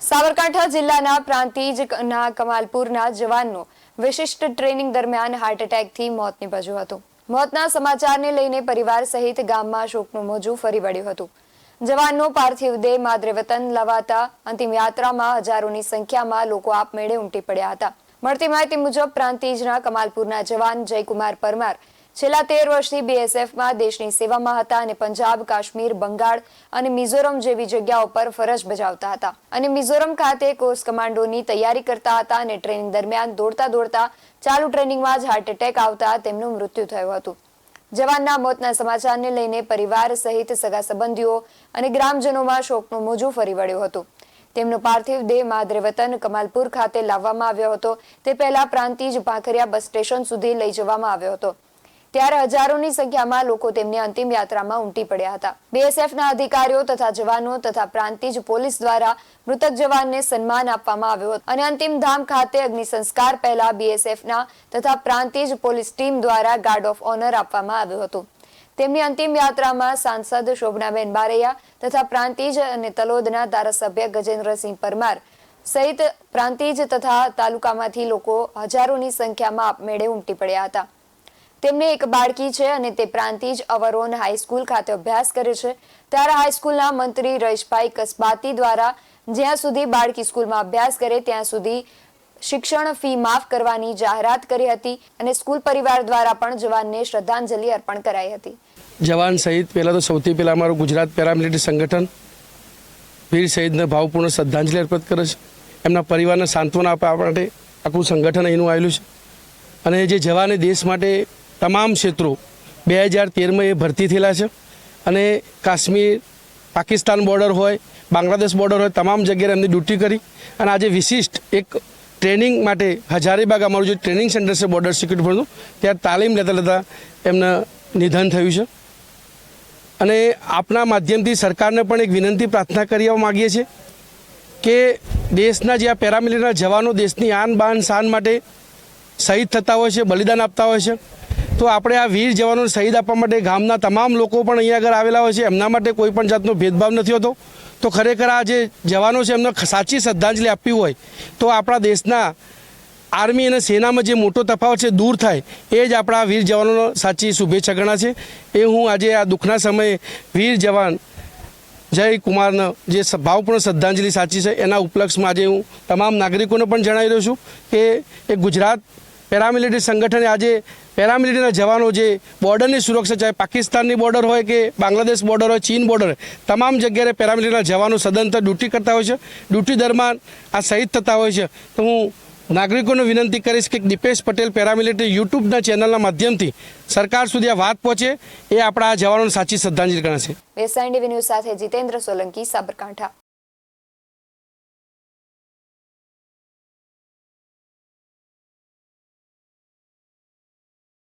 સાબરકાંઠા જિલ્લાના પ્રાંતિજના કમાલપુરના જવાનનું વિશિષ્ટ ટ્રેનિંગ દરમિયાન હાર્ટ એટેકથી મોત નિપજ્યું હતું. મોતના સમાચારને લઈને પરિવાર સહિત ગામમાં શોકનું મોજું ફરી વળ્યું હતું. જવાનનો પાર્થિવ દેહ માદરે લવાતા અંતિમ યાત્રામાં હજારોની સંખ્યામાં લોકો આપમેળે ઉમટી પડ્યા હતા. મળતી માહિતી મુજબ પ્રાંતિજના કમાલપુરના જવાન જયકુમાર પરમાર છેલ્લા તેર વર્ષથી બીએસએફમાં દેશની સેવામાં હતા અને પંજાબ, કાશ્મીર, બંગાળ અને મિઝોરમ જેવી જગ્યાઓ પર ફરજ બજાવતા હતા. અને મિઝોરમ ખાતે કોર્સ કમાન્ડોની તૈયારી કરતા હતા અને ટ્રેનિંગ દરમિયાન દોડતા દોડતા ચાલુ ટ્રેનિંગમાં જ હાર્ટ એટેક આવતા તેમનું મૃત્યુ થયું હતું. જવાનના મોતના સમાચારને લઈને પરિવાર સહિત સગા સંબંધીઓ અને ગ્રામજનોમાં શોકનું મોજું ફરી વળ્યું હતું. તેમનો પાર્થિવ દેહ માદરે વતન કમાલપુર ખાતે લાવવામાં આવ્યો હતો. તે પહેલા પ્રાંતિજ ભાખરિયા બસ સ્ટેશન સુધી લઈ જવામાં આવ્યો હતો. ત્યારે હજારોની સંખ્યામાં લોકો તેમની અંતિમ યાત્રામાં ઉમટી પડ્યા હતા. બીએસએફના અધિકારીઓ તથા જવાનો તથા પ્રાંતિજ પોલીસ દ્વારા મૃતક જવાનને સન્માન આપવામાં આવ્યું હતું. અને અંતિમ ધામ ખાતે અગ્નિ સંસ્કાર પહેલા બીએસએફના તથા પ્રાંતિજ પોલીસ ટીમ દ્વારા ગાર્ડ ઓફ ઓનર આપવામાં આવ્યું હતું. તેમની અંતિમ યાત્રામાં સાંસદ શોભનાબેન બારૈયા તથા પ્રાંતિજ અને તલોદના ધારાસભ્ય ગજેન્દ્રસિંહ પરમાર સહિત પ્રાંતિજ તથા તાલુકામાંથી લોકો હજારોની સંખ્યામાં આપમેળે ઉમટી પડ્યા હતા. તેમને એક બાળકી છે અને તે પ્રાંતિજ અવરોન હાઈસ્કૂલ ખાતે અભ્યાસ કરે છે. ત્યારે હાઈસ્કૂલના મંત્રી રહીશભાઈ કસબાતી દ્વારા જ્યાં સુધી બાળકી સ્કૂલમાં અભ્યાસ કરે, ત્યાં સુધી શિક્ષણ ફી માફ કરવાની જાહેરાત કરી હતી અને સ્કૂલ પરિવાર દ્વારા પણ જવાનને શ્રદ્ધાંજલિ અર્પણ કરાઈ હતી. જવાન સહિત પહેલાં તો સૌથી પહેલાં અમારું ગુજરાત પેરામિલિટરી સંગઠન વીર શહીદને ભાવપૂર્ણ શ્રદ્ધાંજલિ અર્પિત કરે છે. એમના પરિવારને સાંત્વના આપવા માટે આખું સંગઠન અહીંનું આવેલું છે. અને જે જવાને દેશ માટે તમામ ક્ષેત્રો બે હજાર તેરમાં એ ભરતી થયેલા છે. અને કાશ્મીર, પાકિસ્તાન બોર્ડર હોય, બાંગ્લાદેશ બોર્ડર હોય, તમામ જગ્યાએ એમની ડ્યુટી કરી. અને આજે વિશિષ્ટ એક ટ્રેનિંગ માટે હજારીબાગ અમારું જે ટ્રેનિંગ સેન્ટર છે બોર્ડર સિક્યુરિટી ફોર્સનું ત્યાં તાલીમ લેતા લેતા એમના નિધન થયું છે. અને આપના માધ્યમથી સરકારને પણ એક વિનંતી પ્રાર્થના કરવા માગીએ છીએ કે દેશના જે આ પેરામિલિટરીના જવાનો, દેશની આન બાન શાન માટે શહીદ થતા હોય છે, બલિદાન આપતા હોય છે. તો આપણે આ વીર જવાનોને શહીદ આપવા માટે ગામના તમામ લોકો પણ અહીંયા આગળ આવેલા હોય છે. એમના માટે કોઈ પણ જાતનો ભેદભાવ નથી હોતો. તો ખરેખર આ જે જવાનો છે, એમને સાચી શ્રદ્ધાંજલિ આપવી હોય, તો આપણા દેશના આર્મી અને સેનામાં જે મોટો તફાવત છે, દૂર થાય, એ જ આપણા વીર જવાનોનો સાચી શુભેચ્છા ગણા છે. એ હું આજે આ દુઃખના સમયે વીર જવાન જય કુમારનો જે ભાવપૂર્ણ શ્રદ્ધાંજલિ સાચી છે, એના ઉપલક્ષમાં આજે હું તમામ નાગરિકોને પણ જણાવી રહ્યો છું કે એ ગુજરાત પેરામિલિટરી સંગઠને આજે પેરામિલિટરીના જવાનો જે બોર્ડરની સુરક્ષા ચાહે પાકિસ્તાનની બોર્ડર હોય કે બાંગ્લાદેશ બોર્ડર હોય, ચીન બોર્ડર તમામ જગ્યાએ પેરામિલિટરીના જવાનો સદંતર ડ્યુટી કરતા હોય છે. ડ્યુટી દરમિયાન આ શહીદ થતા હોય છે. તો હું નાગરિકોને વિનંતી કરીશ કે દીપેશ પટેલ પેરામિલિટરી યુટ્યુબના ચેનલના માધ્યમથી સરકાર સુધી આ વાત પહોંચે. એ આપણા આ જવાનોને સાચી શ્રદ્ધાંજલિ ગણશે. વેસ્ટ ન્યૂઝ સાથે જીતેન્દ્ર સોલંકી, સાબરકાંઠા.